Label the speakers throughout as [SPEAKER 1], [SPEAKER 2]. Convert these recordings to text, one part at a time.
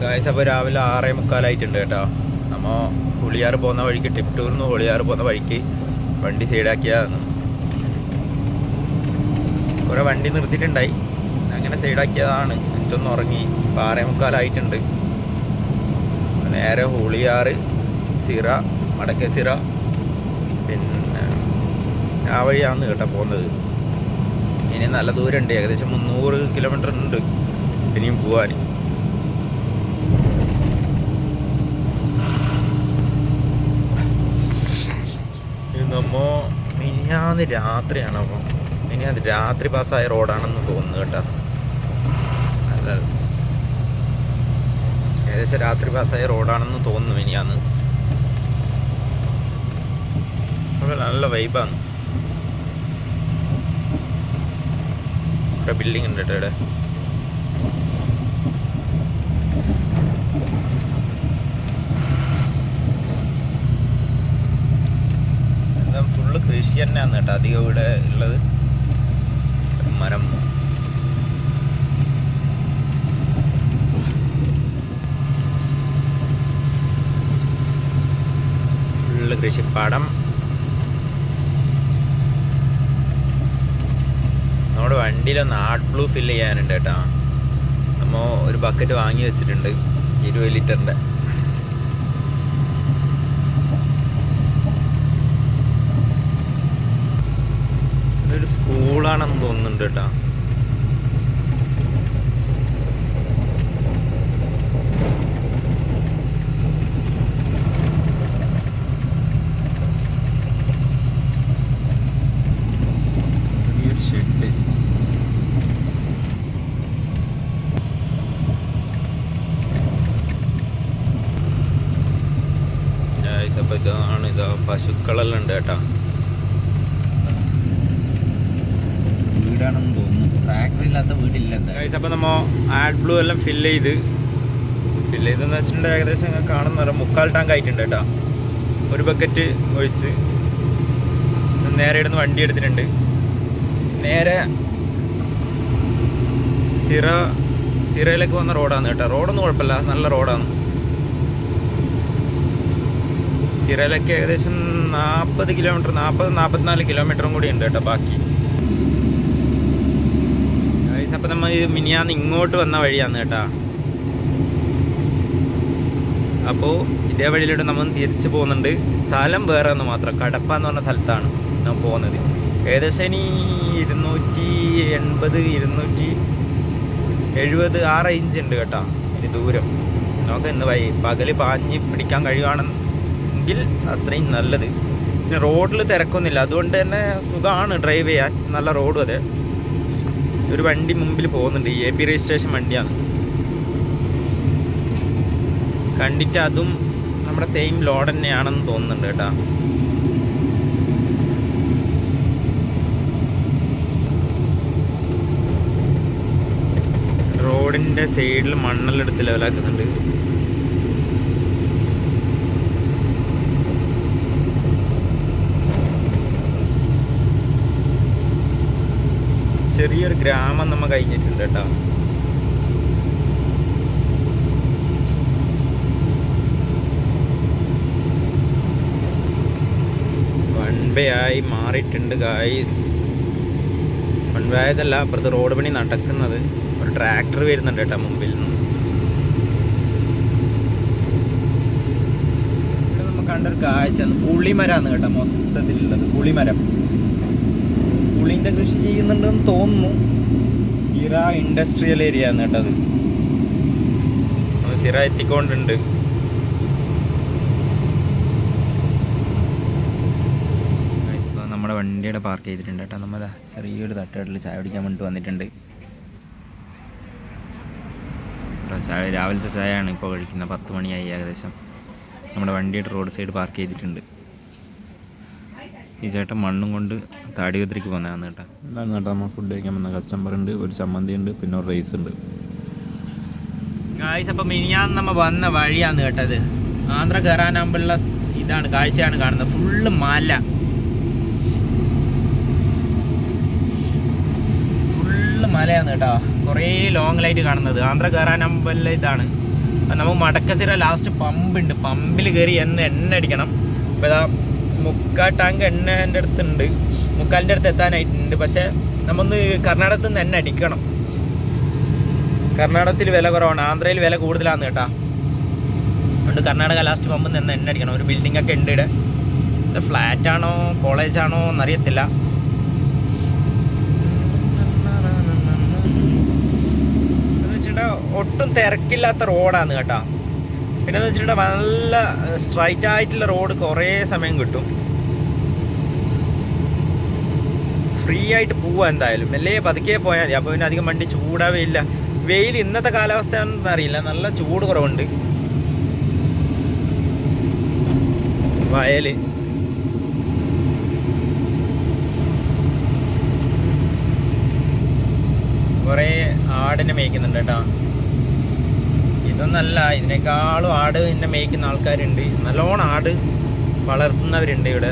[SPEAKER 1] Guys അപ്പോൾ രാവിലെ ആറേ മുക്കാലായിട്ടുണ്ട് കേട്ടോ. നമ്മൾ പുളിയാറ് പോകുന്ന വഴിക്ക് ടിപ് ടൂറിന്ന് പുളിയാറ് പോകുന്ന വഴിക്ക് വണ്ടി സൈഡാക്കിയതാണ് കുറേ വണ്ടി നിർത്തിയിട്ടുണ്ടായി. അങ്ങനെ സൈഡാക്കിയതാണ്. എന്നിട്ടൊന്ന് ഉറങ്ങി. ഇപ്പോൾ ആറേ മുക്കാലായിട്ടുണ്ട്. നേരെ ഹുളിയാറ് സിറ മടക്കസിറ പിന്നെ ആ വഴിയാണ് കേട്ടോ പോകുന്നത്. ഇനി നല്ല ദൂരമുണ്ട്. ഏകദേശം മുന്നൂറ് കിലോമീറ്റർ ഉണ്ട് ഇനിയും പോവാൻ. നമ്മോ മിനിഞ്ഞാന്ന് രാത്രിയാണ് അപ്പോൾ മിനിഞ്ഞാന്ന് രാത്രി പാസ്സായ റോഡാണെന്ന് തോന്നുന്നു കേട്ടോ. അല്ല. ഏകദേശം രാത്രി പാസ്സായ റോഡാണെന്ന് തോന്നുന്നു മിനിയാന്ന്. നല്ല വൈബാണ് ഇവിടെ ബിൽഡിംഗ് ഉണ്ട് കേട്ടോ ഇവിടെ എന്താ ഫുള്ള് കൃഷി തന്നെയാണ് കേട്ടോ അധികം ഇവിടെ ഉള്ളത്. മരം. ഫുള്ള് കൃഷിപ്പാടം. നമ്മുടെ വണ്ടിയിലൊന്ന് ആർട്ട് ബ്ലൂ ഫില്ല് ചെയ്യാനുണ്ട് കേട്ടോ. നമ്മൾ ഒരു ബക്കറ്റ് വാങ്ങി വെച്ചിട്ടുണ്ട് ഇരുപത് ലിറ്ററിന്റെ ഇതൊരു സ്കൂളാണെന്ന് തോന്നുന്നുണ്ട് കേട്ടോ ചെറിയൊരു ഷെഡ് അപ്പോൾ ഇതാണ് ഇതാ പശുക്കളെല്ലാം ഉണ്ട് കേട്ടോ വീടാണെന്ന് തോന്നുന്നു അപ്പോൾ ആഡ് ബ്ലൂ എല്ലാം ചെയ്തെന്ന് ഏകദേശം കാണുന്ന മുക്കാൽ ടാങ്ക് ആയിട്ടുണ്ട് കേട്ടോ. ഒരു ബക്കറ്റ് ഒഴിച്ച് നേരെ ഇടുന്ന് വണ്ടി എടുത്തിട്ടുണ്ട്. നേരെ സിറ സിറയിലേക്ക് വന്ന റോഡാണ് കേട്ടോ. റോഡൊന്നും കുഴപ്പമില്ല. നല്ല റോഡാണ്. സിറയിലേക്ക് ഏകദേശം നാൽപ്പത് കിലോമീറ്റർ നാൽപ്പത് നാൽപ്പത്തിനാല് കിലോമീറ്ററും കൂടി ഉണ്ട് കേട്ടോ ബാക്കി. അപ്പം നമ്മൾ മിനിയാന്ന് ഇങ്ങോട്ട് വന്ന വഴിയാണ് കേട്ടോ. അപ്പോൾ ഇതേ വഴിയിലൂടെ നമ്മൾ തിരിച്ചു പോകുന്നുണ്ട്. സ്ഥലം വേറെ ഒന്ന് മാത്രം. കടപ്പ എന്ന് പറഞ്ഞ സ്ഥലത്താണ് നമ്മൾ പോകുന്നത്. ഏകദേശം ഇനി ഇരുന്നൂറ്റി എൺപത് ഇരുന്നൂറ്റി എഴുപത് ആ റേഞ്ച് ഉണ്ട് കേട്ടോ. ഇനി ദൂരം. നമുക്ക് ഇന്ന് വൈ പകൽ പാഞ്ഞ് പിടിക്കാൻ കഴിയുകയാണെങ്കിൽ അത്രയും നല്ലത്. പിന്നെ റോഡിൽ തിരക്കൊന്നുമില്ല. അതുകൊണ്ട് തന്നെ സുഖമാണ് ഡ്രൈവ് ചെയ്യാൻ. നല്ല റോഡും അതെ. ഒരു വണ്ടി മുമ്പിൽ പോകുന്നുണ്ട്. എ പി രജിസ്ട്രേഷൻ വണ്ടിയാണ്. കണ്ടിട്ട് അതും നമ്മുടെ സെയിം ലോഡ് തന്നെയാണെന്ന് തോന്നുന്നുണ്ട് കേട്ടോ. റോഡിന്റെ സൈഡിൽ മണ്ണെല്ലാം എടുത്ത് ലെവലാക്കുന്നുണ്ട് ചെറിയൊരു ഗ്രാമം നമ്മൾ കഴിഞ്ഞിട്ടുണ്ട് കേട്ടോ. വൺ ആയി മാറിയിട്ടുണ്ട് ഗായ്സ് വൺ അപ്പുറത്ത് റോഡ് പണി നടക്കുന്നത്. ഒരു ട്രാക്ടർ വരുന്നുണ്ട് കേട്ടോ മുമ്പിൽ നിന്ന്. ഇവിടെ നമ്മൾ കണ്ടൊരു കാഴ്ച പുളിമരാന്ന് കേട്ടോ മൊത്തത്തിലുള്ളത്. പുളിമരം. പുളിന്റെ കൃഷി ചെയ്യുന്നുണ്ടെന്ന് തോന്നുന്നു. സിറ ഇൻഡസ്ട്രിയൽ ഏരിയ ആണ് കേട്ടത് സിറ എത്തിക്കൊണ്ടുണ്ട്. നമ്മുടെ വണ്ടിയുടെ പാർക്ക് ചെയ്തിട്ടുണ്ട് കേട്ടോ. നമ്മൾ ചെറിയൊരു തട്ടുകടയിൽ ചായ കുടിക്കാൻ വേണ്ടിട്ട് വന്നിട്ടുണ്ട്. ചായ രാവിലത്തെ ചായയാണ് ഇപ്പോൾ കഴിക്കുന്നത്. പത്ത് മണിയായി ഏകദേശം. നമ്മുടെ വണ്ടിയുടെ റോഡ് സൈഡ് പാർക്ക് ചെയ്തിട്ടുണ്ട്. ഈ ചേട്ടൻ മണ്ണും കൊണ്ട് താടികത്തിരിക്ക് പോകുന്നതാണ് കേട്ടോ.
[SPEAKER 2] എന്താണ് കേട്ടോ നമ്മൾ ഫുഡ് കഴിക്കാൻ വന്ന കച്ചമ്പർ ഉണ്ട് ഒരു ചമ്മന്തി ഉണ്ട് പിന്നെ ഒരു റൈസ് ഉണ്ട്.
[SPEAKER 1] ഗായ്സ് അപ്പം മിനിയാന്ന് നമ്മ വന്ന വഴിയാണ് കേട്ടത്. ആന്ധ്ര കയറാനാകുമ്പോഴുള്ള ഇതാണ് കാഴ്ചയാണ് കാണുന്നത്. ഫുള്ള് മല. ഫുള്ള് മലയാണ് കേട്ടോ. കുറേ ലോങ് ലൈറ്റ് കാണുന്നത്. ആന്ധ്ര കയറാനാകുമ്പോഴുള്ള ഇതാണ്. നമുക്ക് മടക്കത്തിര ലാസ്റ്റ് പമ്പ് ഉണ്ട്. പമ്പിൽ കയറി എന്ന് എണ്ണ അടിക്കണം. അപ്പോൾ ഇതാ മുക്കാ ടാങ്ക് എണ്ണ എന്റെ അടുത്തുണ്ട് മുക്കാലിന്റെ അടുത്ത് എത്താനായിട്ടുണ്ട്. പക്ഷേ നമ്മൊന്ന് കർണാടകത്തിൽ നിന്ന് എണ്ണ അടിക്കണം. കർണാടകത്തിൽ വില കുറവാണ്. ആന്ധ്രയിൽ വില കൂടുതലാണ് കേട്ടാ. അതുകൊണ്ട് കർണാടക ലാസ്റ്റ് പമ്പിൽ നിന്ന് എണ്ണ അടിക്കണം. ഒരു ബിൽഡിംഗ് ഒക്കെ ഉണ്ട് ഇവിടെ. ഇത് ഫ്ലാറ്റാണോ കോളേജ് ആണോ എന്നറിയത്തില്ല ഒട്ടും തിരക്കില്ലാത്ത റോഡാണ് കേട്ടോ. പിന്നെ എന്ന് വെച്ചിട്ടുണ്ടെങ്കിൽ നല്ല സ്ട്രൈറ്റ് ആയിട്ടുള്ള റോഡ് കുറേ സമയം കിട്ടും. ഫ്രീ ആയിട്ട് പോവാ എന്തായാലും. മെല്ലെ പതുക്കെ പോയാൽ മതി. അപ്പോൾ പിന്നെ അധികം വണ്ടി ചൂടാവേ ഇല്ല. വെയിൽ ഇന്നത്തെ കാലാവസ്ഥ അറിയില്ല. നല്ല ചൂട് കുറവുണ്ട്. വയൽ കുറേ ആടിനെ മേയ്ക്കുന്നുണ്ട് കേട്ടോ. ഇതൊന്നല്ല ഇതിനേക്കാളും ആട് എന്നെ മേയ്ക്കുന്ന ആൾക്കാരുണ്ട്. നല്ലോണം ആട് വളർത്തുന്നവരുണ്ട് ഇവിടെ.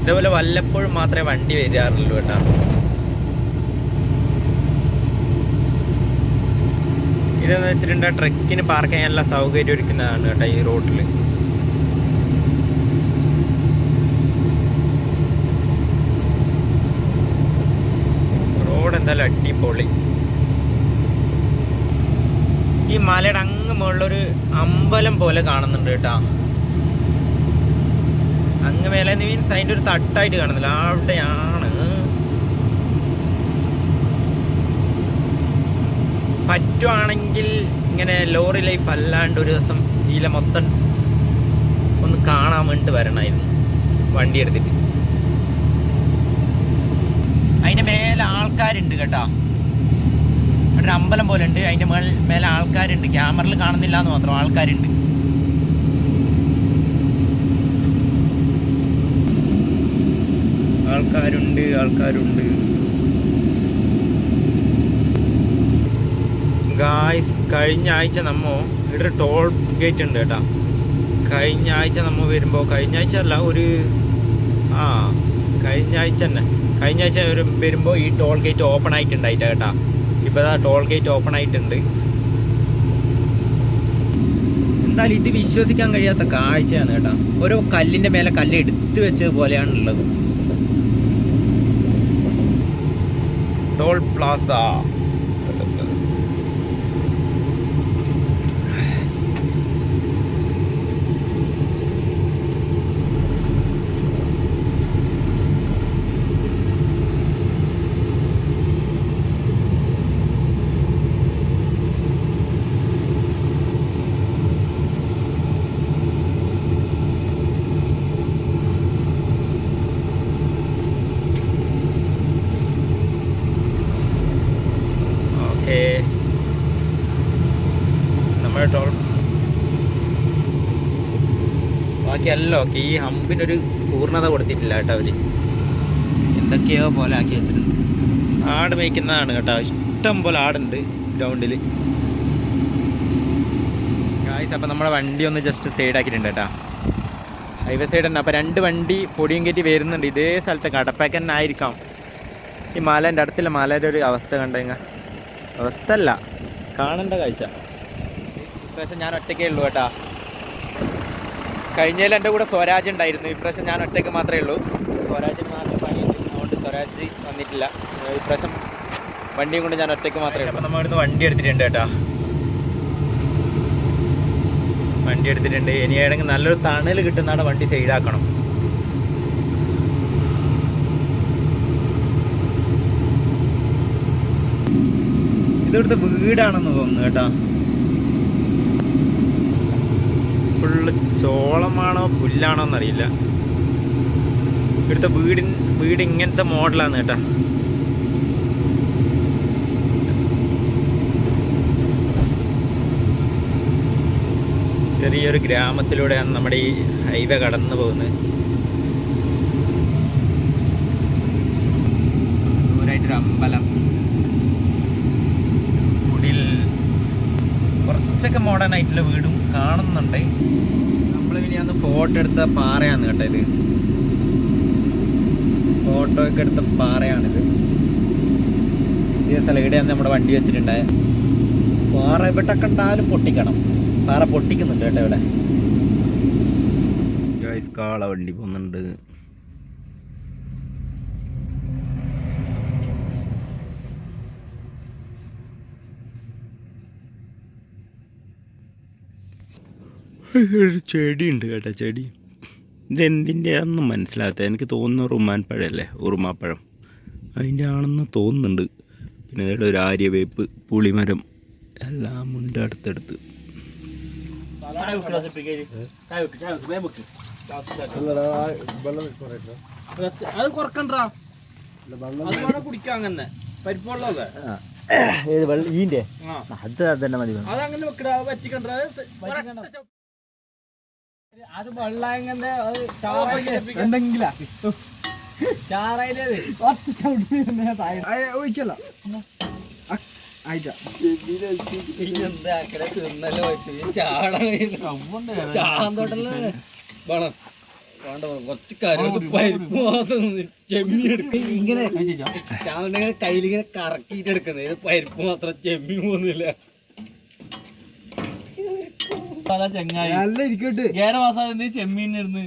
[SPEAKER 1] ഇതേപോലെ വല്ലപ്പോഴും മാത്രമേ വണ്ടി വരാറുള്ളൂ കേട്ടോ. ഇതെന്ന് വെച്ചിട്ടുണ്ടെങ്കിൽ ട്രക്കിന് പാർക്ക് ചെയ്യാനുള്ള സൗകര്യം ഒരുക്കുന്നതാണ് കേട്ടോ ഈ റോഡിൽ റോഡ് എന്തായാലും അടിപൊളി. ഈ മലയുടെ അങ്ങ് മുകളിലൊരു അമ്പലം പോലെ കാണുന്നുണ്ട് കേട്ടോ. അങ്ങ് മേലെ മീൻസ് അതിന്റെ ഒരു തട്ടായിട്ട് കാണുന്നില്ല. അവിടെയാണ്. പറ്റുവാണെങ്കിൽ ഇങ്ങനെ ലോറി ലൈഫ് അല്ലാണ്ട് ഒരു ദിവസം ഇതിലെ മൊത്തം ഒന്ന് കാണാൻ വേണ്ടി വരണമായിരുന്നു. വണ്ടി എടുത്തിട്ട്. അതിന്റെ മേലെ ആൾക്കാരുണ്ട് കേട്ടോ. ഒരു അമ്പലം പോലെ ഉണ്ട് അതിന്റെ മേൽ മേലെ ആൾക്കാരുണ്ട്. ക്യാമറയിൽ കാണുന്നില്ല എന്ന് മാത്രം ആൾക്കാരുണ്ട്. ആൾക്കാരുണ്ട് ആൾക്കാരുണ്ട്. ഗായ്സ് കഴിഞ്ഞ ആഴ്ച നമ്മ ഇവിടെ ടോൾ ഗേറ്റ് ഉണ്ട് കേട്ടാ. കഴിഞ്ഞ ആഴ്ച നമ്മ വരുമ്പോൾ കഴിഞ്ഞ ആഴ്ച അല്ല ഒരു ആ കഴിഞ്ഞ ആഴ്ച തന്നെ. കഴിഞ്ഞ ആഴ്ച വരുമ്പോൾ ഈ ടോൾ ഗേറ്റ് ഓപ്പൺ ആയിട്ടുണ്ടായിട്ടാ കേട്ടാ. ഇപ്പോൾ ടോൾ ഗേറ്റ് ഓപ്പൺ ആയിട്ടുണ്ട്. എന്തായാലും ഇത് വിശ്വസിക്കാൻ കഴിയാത്ത കാഴ്ചയാണ് കേട്ടോ. ഓരോ കല്ലിന്റെ മേലെ കല്ല് എടുത്തു വെച്ചത് പോലെയാണുള്ളത്. ടോൾ പ്ലാസ ഓക്കെ ടോൾ ബാക്കിയല്ലോ ഓക്കെ ഈ ഹമ്പിനൊരു പൂർണത കൊടുത്തിട്ടില്ല കേട്ടോ അവർ. എന്തൊക്കെയോ പോലെ ആക്കി വെച്ചിട്ടുണ്ട്. ആട് മേയ്ക്കുന്നതാണ് കേട്ടോ. ഇഷ്ടം പോലെ ആടുണ്ട് ഗ്രൗണ്ടിൽ ഗായ്സ് അപ്പം നമ്മുടെ വണ്ടി ഒന്ന് ജസ്റ്റ് സൈഡ് ആക്കിയിട്ടുണ്ട് കേട്ടോ. ഹൈവേ സൈഡ് തന്നെ. അപ്പോൾ രണ്ട് വണ്ടി പൊടിയും കയറ്റി വരുന്നുണ്ട്. ഇതേ സ്ഥലത്ത് കടപ്പാക്കൻ ആയിരിക്കാം. ഈ മലേന്റെ അടുത്തുള്ള മലയുടെ ഒരു അവസ്ഥ കണ്ടെങ്ക അവസ്ഥ അല്ല. കാണേണ്ട കാഴ്ച. ഇപ്രാവശ്യം ഞാൻ ഒറ്റയ്ക്കേ ഉള്ളൂ കേട്ടാ. കഴിഞ്ഞതിൽ എന്റെ കൂടെ സ്വരാജ് ഉണ്ടായിരുന്നു. ഇപ്രാവശ്യം ഞാൻ ഒറ്റയ്ക്ക് മാത്രമേ ഉള്ളൂ. സ്വരാജിന് മാത്രം പണിയുണ്ട് അതുകൊണ്ട് സ്വരാജ് വന്നിട്ടില്ല. ഇപ്രാവശ്യം വണ്ടിയും കൊണ്ട് ഞാൻ ഒറ്റയ്ക്ക് മാത്രമേ ഉള്ളൂ. നമ്മൾ ഇവിടുന്ന് വണ്ടി എടുത്തിട്ടുണ്ട് കേട്ടാ. വണ്ടി എടുത്തിട്ടുണ്ട്. ഇനി നല്ലൊരു തണൽ കിട്ടുന്നതാണ് വണ്ടി സൈഡാക്കണം. ഇതിവിടുത്തെ വീടാണെന്ന് തോന്നുന്നു കേട്ടാ ഫുള്ള് ചോളമാണോ പുല്ലാണോ എന്നറിയില്ല. ഇവിടുത്തെ വീടിൻ വീട് ഇങ്ങനത്തെ മോഡലാണ് കേട്ടാ. ചെറിയൊരു ഗ്രാമത്തിലൂടെയാണ് നമ്മുടെ ഈ ഹൈവേ കടന്നു പോകുന്നത്. ദൂരായിട്ടൊരു അമ്പലം കുറച്ചൊക്കെ മോഡേൺ ആയിട്ടുള്ള വീടും കാണുന്നുണ്ട്. നമ്മൾ പിന്നെ അന്ന് ഫോട്ടോ എടുത്ത പാറയാണ് കേട്ടോ ഇത്. ഫോട്ടോ ഒക്കെ എടുത്ത പാറയാണിത്. ഇതേ സ്ഥലം. ഇവിടെയാണ് നമ്മുടെ വണ്ടി വെച്ചിട്ടുണ്ടായത്
[SPEAKER 3] പാറ ഇവിടെ കണ്ടാലും പൊട്ടിക്കണം. പാറ പൊട്ടിക്കുന്നുണ്ട് കേട്ടോ ഇവിടെ.
[SPEAKER 1] കാള വണ്ടി പോകുന്നുണ്ട്. ഒരു ചെടി ഉണ്ട് കേട്ടോ ചെടി. ഇതെന്തിന്റെയാണെന്ന് മനസ്സിലാകാത്ത എനിക്ക് തോന്നുന്ന റുമാൻ പഴമല്ലേ ഉറുമാപ്പഴം. അതിന്റെ ആണെന്ന് തോന്നുന്നുണ്ട്. പിന്നെ ഇവിടെ ഒരു ആര്യവേപ്പ് പുളിമരം എല്ലാം ഉണ്ട് അടുത്തടുത്ത്.
[SPEAKER 4] അത് കുറക്കണ്ടാ അതുപോലെ കുടിക്കാം അങ്ങനെ. പരിപ്പുള്ളതേ
[SPEAKER 3] ഏത് വെള്ളം
[SPEAKER 4] ഈന്റെ?
[SPEAKER 3] അത് അത് തന്നെ മതി.
[SPEAKER 4] അതങ്ങനെ വെക്കടാ. വറ്റിക്കണ്ട. അത് വെള്ളം എങ്ങനെ എന്തെങ്കിലാ ചാറയിലേ
[SPEAKER 5] ഒഴിക്കല്ല ആയിട്ടാ
[SPEAKER 4] കുറച്ച് ഇങ്ങനെ കയ്യിലിങ്ങനെ കറക്കിട്ട് എടുക്കുന്നത് ഇത് പരിപ്പ് മാത്രം ചെമ്മി പോകുന്നില്ല ചെങ്ങായി.
[SPEAKER 5] നല്ല ഇരിക്കട്ടെ
[SPEAKER 4] ഏഴര മാസം ചെമ്മീൻ ഇരുന്ന്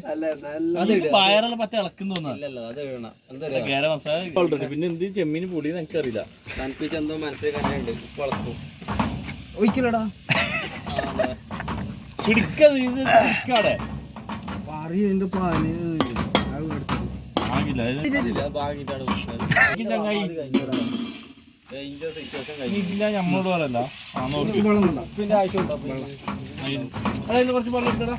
[SPEAKER 4] അത് പയറെല്ലാം പറ്റ ഇളക്കുന്നു
[SPEAKER 5] അല്ലല്ല അത് വേണം. എന്താ
[SPEAKER 4] ഏഴര മാസം പിന്നെ എന്ത് ചെമ്മീൻ പൊടി എനിക്കറിയില്ല.
[SPEAKER 5] തണുപ്പിച്ച് എന്തോ മനസ്സിൽ കണ്ടുണ്ട് വളർത്തും ഒഴിക്കലടാ.
[SPEAKER 4] പിടിക്കാടെ
[SPEAKER 5] പറയണ്ട് പാൽ
[SPEAKER 4] വാങ്ങില്ല ഇത് ചങ്ങായി. ഇല്ല നമ്മളോട് പറയല്ല
[SPEAKER 5] പിന്നെ ആവശ്യമുണ്ടോ
[SPEAKER 4] അതായത് കുറച്ച് വെള്ളം ഇട്ടടാ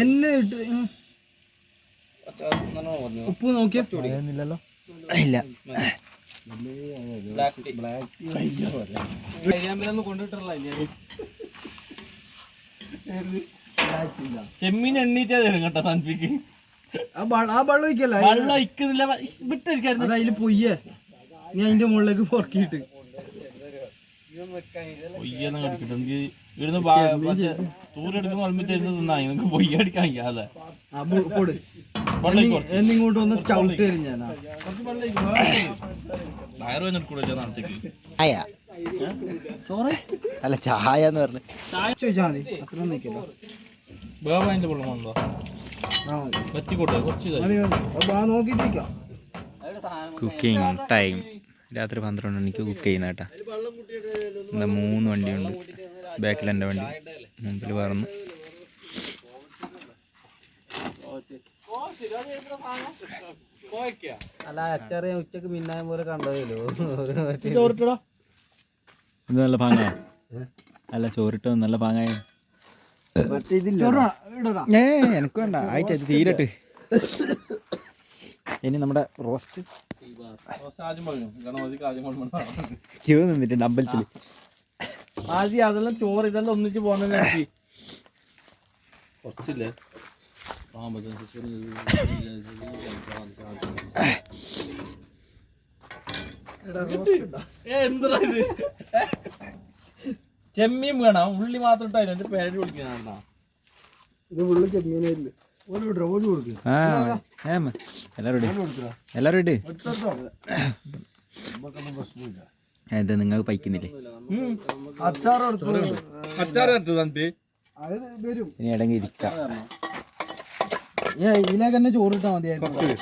[SPEAKER 5] എന്നെ ഇട്ട്. ഉപ്പ് നോക്കിയാലോ
[SPEAKER 3] ഇല്ലല്ലോ
[SPEAKER 5] ഇല്ല.
[SPEAKER 4] ചെമ്മീൻ എണ്ണീറ്റാ തരും കേട്ടോ സൺപിക്ക്
[SPEAKER 5] ആ വെള്ളം ഒഴിക്കല്ല?
[SPEAKER 4] വെള്ളം ഇക്കുന്നില്ല വിട്ടടിക്കായിരുന്നു
[SPEAKER 5] അതിൽ അതിൽ പൊയ്യേ. നീ അതിന്റെ മുകളിലേക്ക് പൊറക്കിയിട്ട്.
[SPEAKER 4] പൊയ്യെന്ന് കടിക്കട്ടെ എനിക്ക് ഇവിടുന്ന് തൂരെടുക്കുന്ന തിന്നാ. നിനക്ക്
[SPEAKER 5] ചവിട്ട് തരും ഞാൻ
[SPEAKER 4] വന്നിട്ട് നാളത്തേക്ക്
[SPEAKER 3] ചായ? അല്ല ചായ എന്ന് പറഞ്ഞു
[SPEAKER 5] മതി അത്ര നിൽക്കല്ലോ
[SPEAKER 4] വെള്ളം വന്നോ? പറ്റിക്കോട്ടെ കുറച്ച്
[SPEAKER 5] നോക്കിട്ടിരിക്കാം
[SPEAKER 1] കുക്കിംഗ് ടൈം രാത്രി പന്ത്രണ്ട് മണിക്ക് കുക്ക് ചെയ്യുന്ന കേട്ടാ. എന്താ മൂന്ന് വണ്ടിയുണ്ട്. ബാക്കിൽ എന്റെ വണ്ടി. മുമ്പിൽ പറന്ന്.
[SPEAKER 5] അല്ല അച്ചറിയ ഉച്ചയ്ക്ക് മിന്നായ പോലെ കണ്ടതല്ലോ
[SPEAKER 4] ഇത്
[SPEAKER 2] നല്ല പാങ്ങാ. അല്ല ചോറിട്ട് നല്ല പാങ്ങായ. ഏ എനിക്ക് വേണ്ട. ആയിട്ട് തീരട്ട്. ഇനി നമ്മുടെ റോസ്റ്റ്. ക്യൂ നിന്നിട്ടുണ്ട് അമ്പലത്തിൽ
[SPEAKER 4] ആദ്യം അതെല്ലാം ചോറ് ഇതെല്ലാം ഒന്നിച്ച് പോകുന്ന കുറച്ചില്ലേ? എന്താ ഇത്? ചെമ്മീൻ വേണം. ഉള്ളി മാത്രം ഇട്ടായിരുന്നു എന്റെ പേര് വിളിക്കുന്ന
[SPEAKER 5] ഇത് ഉള്ളി ചെമ്മീനില്ല
[SPEAKER 2] എല്ലാവരും ഇട് എല്ലാവരും ഇട് ഇത് നിങ്ങൾ പൈക്കുന്നില്ലേ?
[SPEAKER 5] അച്ചാർ എടുത്ത്
[SPEAKER 4] അച്ചാറ് കറ്റു തമ്പി
[SPEAKER 5] അത് വരും.
[SPEAKER 2] ഇനി ഇടങ്ങി ഇരിക്കാം.
[SPEAKER 5] ഇതിലേക്ക് തന്നെ ചോറിട്ടാ മതിയായിരുന്നു.